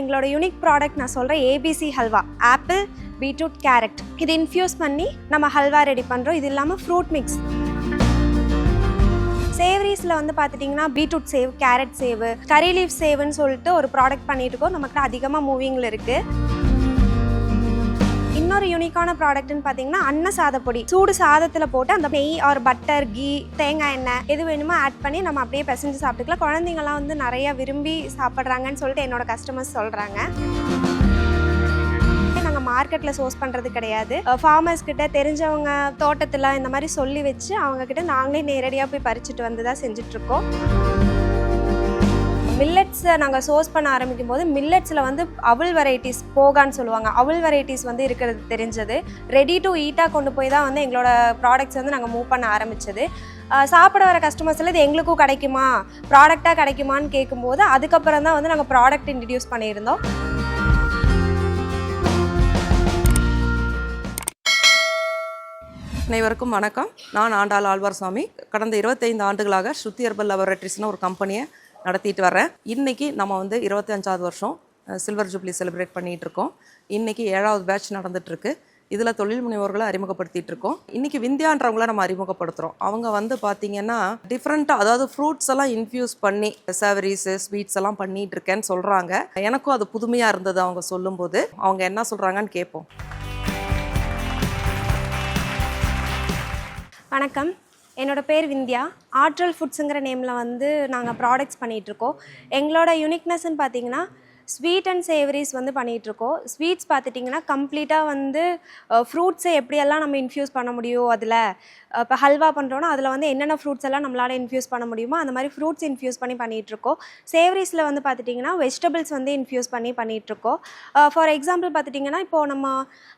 எங்களோட unique product நான் சொல்கிறேன் ABC halwa apple beetroot carrot இது இன்ஃப்யூஸ் பண்ணி நம்ம ஹல்வா ரெடி பண்ணுறோம் இது இல்லாமல் ஃப்ரூட் மிக்ஸ் சேவரிஸில் வந்து பார்த்துட்டிங்கன்னா beetroot sev carrot sev curry leaf சேவுன்னு சொல்லிட்டு ஒரு ப்ராடக்ட் பண்ணிட்டு இருக்கோம். நமக்கு அதிகமாக மூவிங்கில் இருக்குது இன்னொரு யூனிக்கான ப்ராடக்ட்னு பார்த்தீங்கன்னா அன்ன சாதப்பொடி. சூடு சாதத்தில் போட்டு அந்த நெய் ஆர் பட்டர் கீ தேங்காய் எண்ணெய் எது வேணுமோ ஆட் பண்ணி நம்ம அப்படியே பிசைஞ்சு சாப்பிட்டுக்கலாம். குழந்தைங்கலாம் வந்து நிறைய விரும்பி சாப்பிட்றாங்கன்னு சொல்லிட்டு என்னோட கஸ்டமர்ஸ் சொல்கிறாங்க நாங்கள் மார்க்கெட்டில் சோர்ஸ் பண்ணுறது கிடையாது. ஃபார்மர்ஸ் கிட்ட தெரிஞ்சவங்க தோட்டத்தில் இந்த மாதிரி சொல்லி வச்சு அவங்க கிட்ட நாங்களே நேரடியாக போய் பறிச்சுட்டு வந்து தான் செஞ்சுட்ருக்கோம் மில்லட்ஸை நாங்கள் சோர்ஸ் பண்ண ஆரம்பிக்கும் போது மில்லட்ஸில் வந்து அவல் வெரைட்டிஸ் போகான்னு சொல்லுவாங்க. அவல் வெரைட்டிஸ் வந்து இருக்கிறது தெரிஞ்சது. ரெடி டு ஈட்டாக கொண்டு போய் தான் வந்து எங்களோட ப்ராடக்ட்ஸ் வந்து நாங்கள் மூவ் பண்ண ஆரம்பிச்சது. சாப்பிட வர கஸ்டமர்ஸில் இது எங்களுக்கும் கிடைக்குமா? ப்ராடக்டாக கிடைக்குமான்னு கேட்கும்போது அதுக்கப்புறம் தான் வந்து நாங்கள் ப்ராடக்ட் இன்ட்ரடியூஸ் பண்ணியிருந்தோம். அனைவருக்கும் வணக்கம். நான் ஆண்டாள் ஆழ்வார் சுவாமி கடந்த இருபத்தைந்து ஆண்டுகளாக ஸ்ருதி ஹெர்பல் லெபரேட்டரிஸ்னு ஒரு கம்பெனியை நடத்திட்டு வரேன் இன்னைக்கு நம்ம வந்து இருபத்தஞ்சாவது வருஷம் சில்வர் ஜூப்ளி செலிப்ரேட் பண்ணிட்டு இருக்கோம். இன்னைக்கு ஏழாவது பேட்ச் நடந்துட்டு இருக்கு. இதில் தொழில் முனைவோர்களை அறிமுகப்படுத்திட்டு இருக்கோம். இன்னைக்கு விந்தியான்றவங்கள நம்ம அறிமுகப்படுத்துகிறோம் அவங்க வந்து பார்த்தீங்கன்னா டிஃப்ரெண்ட்டாக அதாவது ஃப்ரூட்ஸ் எல்லாம் இன்ஃப்யூஸ் பண்ணி சேவரிஸு ஸ்வீட்ஸ் எல்லாம் பண்ணிட்டு இருக்கேன்னு சொல்கிறாங்க எனக்கும் அது புதுமையாக இருந்தது அவங்க சொல்லும்போது. அவங்க என்ன சொல்கிறாங்கன்னு கேட்போம் வணக்கம். என்னோடய பேர் விந்தியா. ஆற்றல் ஃபுட்ஸுங்கிற நேமில் வந்து நாங்கள் ப்ராடக்ட்ஸ் பண்ணிகிட்ருக்கோம் எங்களோட யுனிக்னஸ்ன்னு பார்த்தீங்கன்னா ஸ்வீட் அண்ட் சேவரிஸ் வந்து பண்ணிகிட்ருக்கோம் ஸ்வீட்ஸ் பார்த்துட்டிங்கன்னா கம்ப்ளீட்டாக வந்து ஃப்ரூட்ஸை எப்படியெல்லாம் நம்ம இன்ஃப்யூஸ் பண்ண முடியும் அதில் இப்போ ஹல்வா பண்ணுறோன்னா அதில் வந்து என்னென்ன ஃப்ரூட்ஸ் எல்லாம் நம்மளால் இன்ஃப்யூஸ் பண்ண முடியுமோ அந்த மாதிரி ஃப்ரூட்ஸ் இன்ஃப்யூஸ் பண்ணி பண்ணிகிட்ருக்கோம் சேவரிஸில் வந்து பார்த்துட்டிங்கன்னா வெஜிடபிள்ஸ் வந்து இன்ஃப்யூஸ் பண்ணி பண்ணிகிட்ருக்கோம் ஃபார் எக்ஸாம்பிள் பார்த்துட்டிங்கன்னா இப்போது நம்ம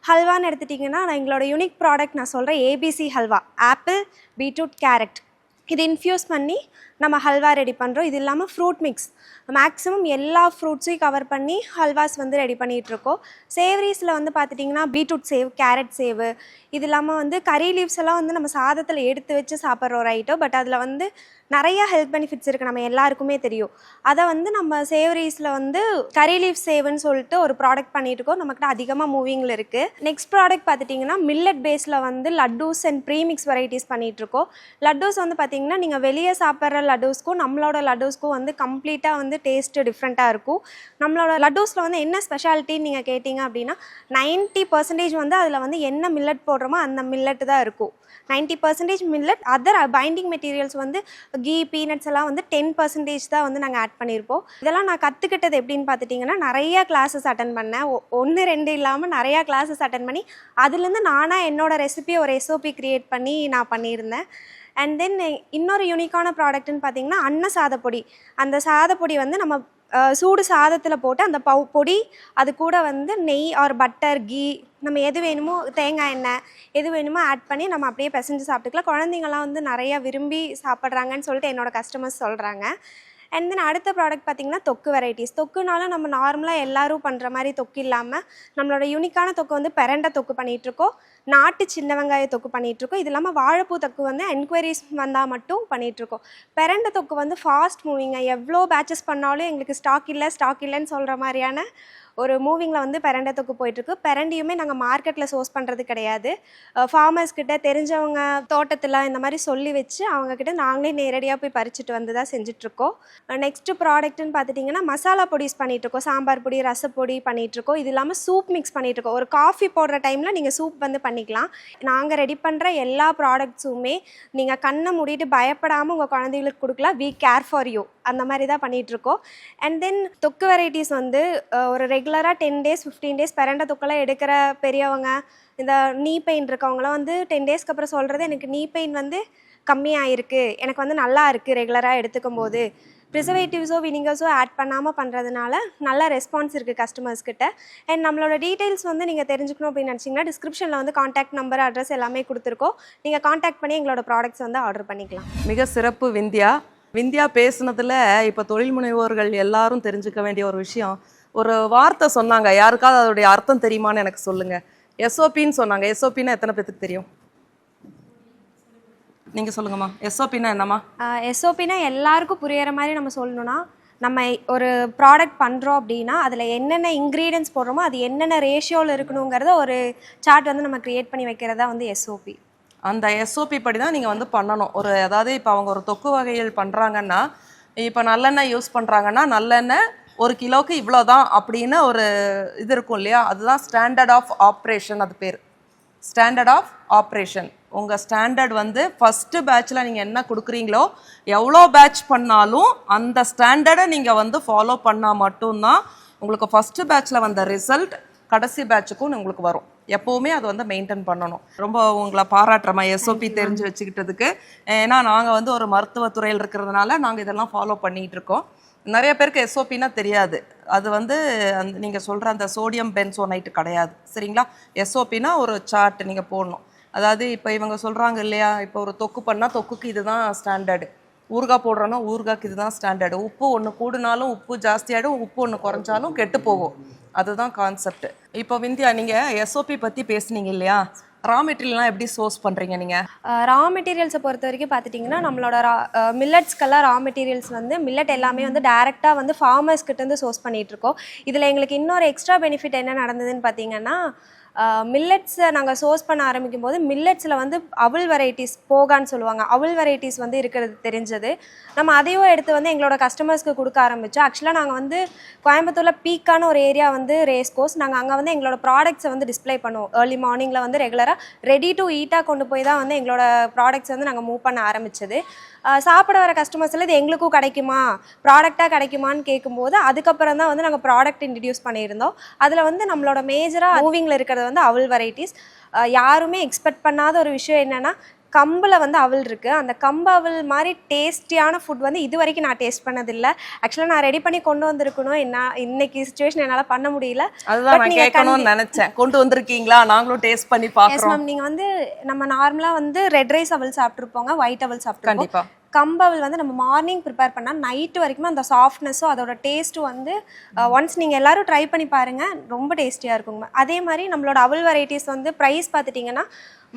ஹல்வான்னு எடுத்துட்டிங்கன்னா நான் எங்களோட யூனிக் ப்ராடக்ட் நான் சொல்கிறேன் ABC halwa apple beetroot carrot இது இன்ஃப்யூஸ் பண்ணி நம்ம ஹல்வா ரெடி பண்ணுறோம் இது இல்லாமல் ஃப்ரூட் மிக்ஸ் மேக்ஸிமம் எல்லா ஃப்ரூட்ஸையும் கவர் பண்ணி ஹல்வாஸ் வந்து ரெடி பண்ணிகிட்ருக்கோம் சேவரிஸில் வந்து பார்த்துட்டிங்கன்னா பீட்ரூட் சேவ் கேரட் சேவ் இது இல்லாமல் வந்து கறி லீவ்ஸ் எல்லாம் வந்து நம்ம சாதத்தில் எடுத்து வச்சு சாப்பிட்ற ஒரு ஐட்டம் பட் அதில் வந்து நிறைய ஹெல்த் பெனிஃபிட்ஸ் இருக்குது நம்ம எல்லாருக்குமே தெரியும். அதை வந்து நம்ம சேவரிஸில் வந்து கறி லீவ் சேவ்னு சொல்லிட்டு ஒரு ப்ராடக்ட் பண்ணிட்டுருக்கோம் நம்மக்கிட்ட அதிகமாக மூவிங்கில் இருக்குது நெக்ஸ்ட் ப்ராடக்ட் பார்த்துட்டிங்கன்னா மில்லட் பேஸில் வந்து லட்டூஸ் அண்ட் ப்ரீமிக்ஸ் வெரைட்டிஸ் பண்ணிகிட்ருக்கோம் இருக்கோம். லட்டூஸ் வந்து பார்த்திங்கன்னா நீங்கள் வெளியே சாப்பிட்ற லட்டூஸ்க்கும் நம்மளோட லட்டோஸ்க்கும் வந்து கம்ப்ளீட்டாக வந்து டேஸ்ட்டு டிஃப்ரெண்ட்டாக இருக்கும். நம்மளோட லட்டோஸில் வந்து என்ன ஸ்பெஷாலிட்டின்னு நீங்கள் கேட்டிங்க அப்படின்னா நைன்ட்டி பர்சன்டேஜ் வந்து அதில் வந்து என்ன மில்லட் போடுறோமோ அந்த மில்லட் தான் இருக்கும். Ninety percentage millet other binding materials வந்து கீ பீனட்ஸ் எல்லாம் வந்து டென் பர்சன்டேஜ் தான் வந்து நாங்கள் ஆட் பண்ணியிருப்போம். இதெல்லாம் நான் கற்றுக்கிட்டது எப்படின்னு பார்த்துட்டிங்கன்னா நிறைய கிளாஸஸ் அட்டன் பண்ணேன். ஒன்று ரெண்டு இல்லாமல் நிறையா கிளாஸஸ் அட்டன் பண்ணி அதுலேருந்து நானாக என்னோடய ரெசிபி ஒரு எஸ்ஓபி க்ரியேட் பண்ணி நான் பண்ணியிருந்தேன். அண்ட் தென் eh, இன்னொரு யூனிக்கான ப்ராடக்ட்னு பார்த்தீங்கன்னா அன்ன சாதப்பொடி அந்த சாதப்பொடி வந்து நம்ம சூடு சாதத்தில் போட்டு அந்த பவு பொடி அது கூட வந்து நெய் ஆர் பட்டர் கீ நம்ம எது வேணுமோ தேங்காய் எண்ணெய் எது வேணுமோ ஆட் பண்ணி நம்ம அப்படியே பிசைஞ்சு சாப்பிட்டுக்கலாம். குழந்தைங்கலாம் வந்து நிறையா விரும்பி சாப்பிட்றாங்கன்னு சொல்லிட்டு என்னோட கஸ்டமர்ஸ் சொல்கிறாங்க அண்ட் தென் அடுத்த ப்ராடக்ட் பார்த்திங்கன்னா தொக்கு வெரைட்டிஸ் தொக்குனால நம்ம நார்மலாக எல்லோரும் பண்ணுற மாதிரி தொக்கு இல்லாமல் நம்மளோட யூனிக்கான தொக்கு வந்து பெரண்டை தொக்கு பண்ணிகிட்ருக்கோம் நாட்டு சின்ன வெங்காய தொக்கு பண்ணிகிட்ருக்கோம் இது இல்லாமல் வாழைப்பூ தொக்கு வந்து என்கொயரிஸ் வந்தால் மட்டும் பண்ணிகிட்ருக்கோம் பெரண்டை தொக்கு வந்து ஃபாஸ்ட் மூவிங்க எவ்வளோ பேச்சஸ் பண்ணாலும் எங்களுக்கு ஸ்டாக் இல்லை ஸ்டாக் இல்லைன்னு சொல்கிற மாதிரியான ஒரு மூவிங்கில் வந்து பெரண்டை தொக்கு போயிட்டுருக்கு. பெரண்டியுமே நாங்கள் மார்க்கெட்டில் சோர்ஸ் பண்ணுறது கிடையாது. ஃபார்மர்ஸ் கிட்ட தெரிஞ்சவங்க தோட்டத்தில் இந்த மாதிரி சொல்லி வச்சு அவங்கக்கிட்ட நாங்களே நேரடியாக போய் பறிச்சுட்டு வந்து தான் செஞ்சிட்ருக்கோம் நெக்ஸ்ட்டு ப்ராடக்ட்னு பார்த்துட்டிங்கன்னா மசாலா பொடிஸ் பண்ணிகிட்ருக்கோம் சாம்பார் பொடி ரசப்பொடி பண்ணிகிட்ருக்கோம் இது இல்லாமல் சூப் மிக்ஸ் பண்ணிகிட்ருக்கோம் ஒரு காஃபி போடுற டைமில் நீங்கள் சூப் வந்து பண்ணிக்கலாம். நாங்கள் ரெடி பண்ணுற எல்லா ப்ராடக்ட்ஸுமே நீங்கள் கண்ணை மூடிட்டு பயப்படாமல் உங்கள் குழந்தைகளுக்கு கொடுக்கலாம். வி கேர் ஃபார் யூ அந்த மாதிரி தான் பண்ணிகிட்ருக்கோம் அண்ட் தென் தொக்கு வெரைட்டிஸ் வந்து ஒரு ஒரு ரெகுலராக டென் டேஸ் ஃபிஃப்டீன் டேஸ் பிறண்ட தொக்கெல்லாம் எடுக்கிற பெரியவங்க இந்த நீ பெயின் இருக்கவங்களாம் வந்து டென் டேஸ்க்கு அப்புறம் சொல்கிறது எனக்கு நீ பெயின் வந்து கம்மியாயிருக்கு. எனக்கு வந்து நல்லா இருக்குது ரெகுலராக எடுத்துக்கும் போது. ப்ரிசர்வேட்டிவ்ஸோ வினிகர்ஸோ ஆட் பண்ணாமல் பண்ணுறதுனால நல்ல ரெஸ்பான்ஸ் இருக்குது கஸ்டமர்ஸ் கிட்ட. அண்ட் நம்மளோட டீட்டெயில்ஸ் வந்து நீங்கள் தெரிஞ்சுக்கணும் அப்படின்னு நினச்சிங்கன்னா டிஸ்கிரிப்ஷனில் வந்து காண்டாக்ட் நம்பர் அட்ரஸ் எல்லாமே கொடுத்துருக்கோம். நீங்கள் காண்டாக்ட் பண்ணி எங்களோட ப்ராடக்ட்ஸ் வந்து ஆர்டர் பண்ணிக்கலாம். மிக சிறப்பு விந்தியா. விந்தியா பேசுனதில் இப்போ தொழில் முனைவோர்கள் எல்லாரும் தெரிஞ்சுக்க வேண்டிய ஒரு விஷயம். ஒரு வார்த்தை சொன்னாங்க. யாருக்காவது அதோடைய அர்த்தம் தெரியுமான்னு எனக்கு சொல்லுங்க. எஸ்ஓபின்னு சொன்னாங்க. எஸ்ஓபின்னா எத்தனை பேத்துக்கு தெரியும்? நீங்க சொல்லுங்கம்மா. எஸ்ஓபின்னா என்னம்மா? எஸ்ஓபினா எல்லாருக்கும் புரியற மாதிரி நம்ம சொல்லணும்னா நம்ம ஒரு ப்ராடக்ட் பண்ணுறோம் அப்படின்னா அதில் என்னென்ன இன்க்ரீடியன்ஸ் போடுறோமோ அது என்னென்ன ரேஷியோவில் இருக்கணுங்கிறத ஒரு சார்ட் வந்து நம்ம க்ரியேட் பண்ணி வைக்கிறதா வந்து எஸ்ஓபி அந்த எஸ்ஓபி படி தான் நீங்கள் வந்து பண்ணணும். ஒரு அதாவது இப்போ அவங்க ஒரு தொக்கு வகைகள் பண்ணுறாங்கன்னா இப்போ நல்லெண்ணெய் யூஸ் பண்ணுறாங்கன்னா நல்லெண்ணெய் ஒரு கிலோவுக்கு இவ்வளோ தான் அப்படின்னு ஒரு இது இருக்கும் இல்லையா? அதுதான் ஸ்டாண்டர்ட் ஆஃப் ஆப்ரேஷன் அது பேர். ஸ்டாண்டர்ட் ஆஃப் ஆப்ரேஷன் உங்கள் ஸ்டாண்டர்ட் வந்து ஃபஸ்ட்டு பேட்ச்சில் நீங்கள் என்ன கொடுக்குறீங்களோ எவ்வளோ பேட்ச் பண்ணாலும் அந்த ஸ்டாண்டர்டை நீங்கள் வந்து ஃபாலோ பண்ணால் மட்டும்தான் உங்களுக்கு ஃபஸ்ட்டு பேட்ச்சில் வந்த ரிசல்ட் கடைசி பேட்சுக்கும் உங்களுக்கு வரும். எப்போவுமே அது வந்து மெயின்டைன் பண்ணணும். ரொம்ப உங்களை பாராட்டுறமா எஸ்ஓபி தெரிஞ்சு வச்சுக்கிட்டதுக்கு. ஏன்னா நாங்கள் வந்து ஒரு மருத்துவத்துறையில் இருக்கிறதுனால நாங்கள் இதெல்லாம் ஃபாலோ பண்ணிகிட்டு இருக்கோம். நிறைய பேருக்கு எஸ்ஓபின்னா தெரியாது. அது வந்து அந்த நீங்கள் சொல்கிற அந்த சோடியம் பென்சோனைட்டு கிடையாது. சரிங்களா? எஸ்ஓபினா ஒரு சார்ட் நீங்கள் போடணும். அதாவது இப்போ இவங்க சொல்கிறாங்க இல்லையா? இப்போ ஒரு தொக்கு பண்ணால் தொக்குக்கு இதுதான் ஸ்டாண்டர்டு ஊறுகாய் போடுறோன்னா ஊறுகாய்க்கு இதுதான் ஸ்டாண்டர்டு உப்பு ஒன்று கூடினாலும் உப்பு ஜாஸ்தியாகிடும் உப்பு ஒன்று குறைஞ்சாலும் கெட்டு போகும். அதுதான் கான்செப்ட் இப்போ விந்தியா நீங்கள் எஸ்ஓபி பற்றி பேசுனீங்க இல்லையா? ரா மெட்டீரியல்லாம் எப்படி சோர்ஸ் பண்ணுறீங்க நீங்கள் ரா மெட்டீரியல்ஸை பொறுத்த வரைக்கும் பார்த்துட்டிங்கன்னா நம்மளோட ரா மில்லட்ஸ்க்கெல்லாம் ரா மெட்டீரியல்ஸ் வந்து மில்லட் எல்லாமே வந்து டேரெக்டாக வந்து ஃபார்மர்ஸ் கிட்டேருந்து சோர்ஸ் பண்ணிகிட்ருக்கோம் இதில் எங்களுக்கு இன்னொரு எக்ஸ்ட்ரா பெனிஃபிட் என்ன நடந்ததுன்னு பார்த்தீங்கன்னா மில்லட்ஸை நாங்கள் சோர்ஸ் பண்ண ஆரம்பிக்கும் போது மில்லட்ஸில் வந்து அவல் வெரைட்டிஸ் போகான்னு சொல்லுவாங்க. அவல் வெரைட்டிஸ் வந்து இருக்கிறது தெரிஞ்சது. நம்ம அதையும் எடுத்து வந்து எங்களோட கஸ்டமர்ஸ்க்கு கொடுக்க ஆரம்பித்தோம் ஆக்சுவலாக நாங்கள் வந்து கோயம்புத்தூரில் பீக்கான ஒரு ஏரியா வந்து ரேஸ் கோர்ஸ் நாங்கள் அங்கே வந்து எங்களோட ப்ராடக்ட்ஸை வந்து டிஸ்ப்ளே பண்ணுவோம். ஏர்லி மார்னிங்கில் வந்து ரெகுலராக ரெடி டு ஈட்டாக கொண்டு போய் தான் வந்து எங்களோட ப்ராடக்ட்ஸ் வந்து நாங்கள் மூவ் பண்ண ஆரம்பிச்சது. சாப்பிட வர கஸ்டமர்ஸில் இது எங்களுக்கும் கிடைக்குமா? ப்ராடக்டாக கிடைக்குமான்னு கேட்கும்போது அதுக்கப்புறம் தான் வந்து நாங்கள் ப்ராடக்ட் இன்ட்ரடியூஸ் பண்ணியிருந்தோம். அதில் வந்து நம்மளோட மேஜராக மூவிங்கில் இருக்கிறது வந்து அவல் வெரைட்டிஸ் யாருமே எக்ஸ்பெக்ட் பண்ணாத ஒரு விஷயம் என்னென்னா கம்பில் வந்து அவல் இருக்குது அந்த கம்பு அவல் மாதிரி டேஸ்டியான ஃபுட் வந்து இது வரைக்கும் நான் டேஸ்ட் பண்ணதில்லை. ஆக்சுவலாக நான் ரெடி பண்ணி கொண்டு வந்திருக்கணும். என்ன இன்னைக்கு சுச்சுவேஷன் என்னால் பண்ண முடியல. அதுதான் கேட்கணும்னு நினைச்சேன். கொண்டு வந்திருக்கீங்களா? நாங்களும் டேஸ்ட் பண்ணி பார்க்குறோம். மேம் நீங்கள் வந்து நம்ம நார்மலாக வந்து ரெட் ரைஸ் அவல் சாப்பிட்ருப்போங்க ஒயிட் அவல் சாப்பிட்ருப்போம் கம்பவல் வந்து நம்ம மார்னிங் ப்ரிப்பேர் பண்ணால் நைட்டு வரைக்கும் அந்த சாஃப்ட்னஸும் அதோட டேஸ்ட்டும் வந்து ஒன்ஸ் நீங்கள் எல்லாரும் ட்ரை பண்ணி பாருங்கள் ரொம்ப டேஸ்டியாக இருக்குங்க. அதே மாதிரி நம்மளோட அவல் வெரைட்டிஸ் வந்து ப்ரைஸ் பார்த்துட்டிங்கன்னா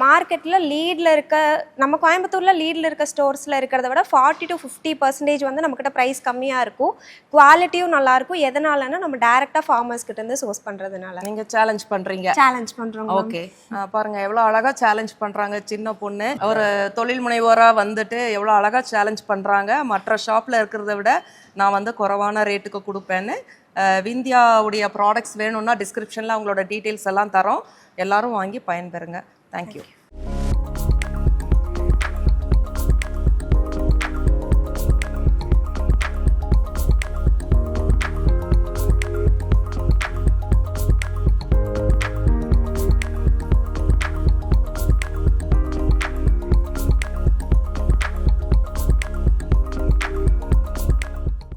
மார்க்கெட்டில் லீடில் இருக்க நம்ம கோயம்புத்தூரில் லீடில் இருக்க ஸ்டோர்ஸில் இருக்கிறத விட ஃபார்ட்டி டு ஃபிஃப்டி பர்சன்டேஜ் வந்து நம்மக்கிட்ட ப்ரைஸ் கம்மியாக இருக்கும். குவாலிட்டியும் நல்லாயிருக்கும் எதனாலன்னா நம்ம டேரெக்டாக ஃபார்மர்ஸ் கிட்டேருந்து சோர்ஸ் பண்ணுறதுனால நீங்க சேலஞ்ச் பண்றீங்க. சேலஞ்ச் பண்ணுறோம் ஓகே பாருங்க எவ்வளோ அழகா சேலஞ்ச் பண்றாங்க சின்ன பொண்ணு. ஒரு தொழில் முனைவோரா வந்துட்டு எவ்வளோ அழகா சேலஞ்ச் பண்றாங்க. மற்ற ஷாப்ல இருக்கிறத விட நான் வந்து குறைவான ரேட்டுக்கு கொடுப்பேன்னு. விந்தியாவுடைய ப்ராடக்ட்ஸ் வேணும்னா டிஸ்கிரிப்ஷனில் அவங்களோட டீட்டெயில்ஸ் எல்லாம் தரோம். எல்லாரும் வாங்கி பயன்பெறுங்க. தேங்க்யூ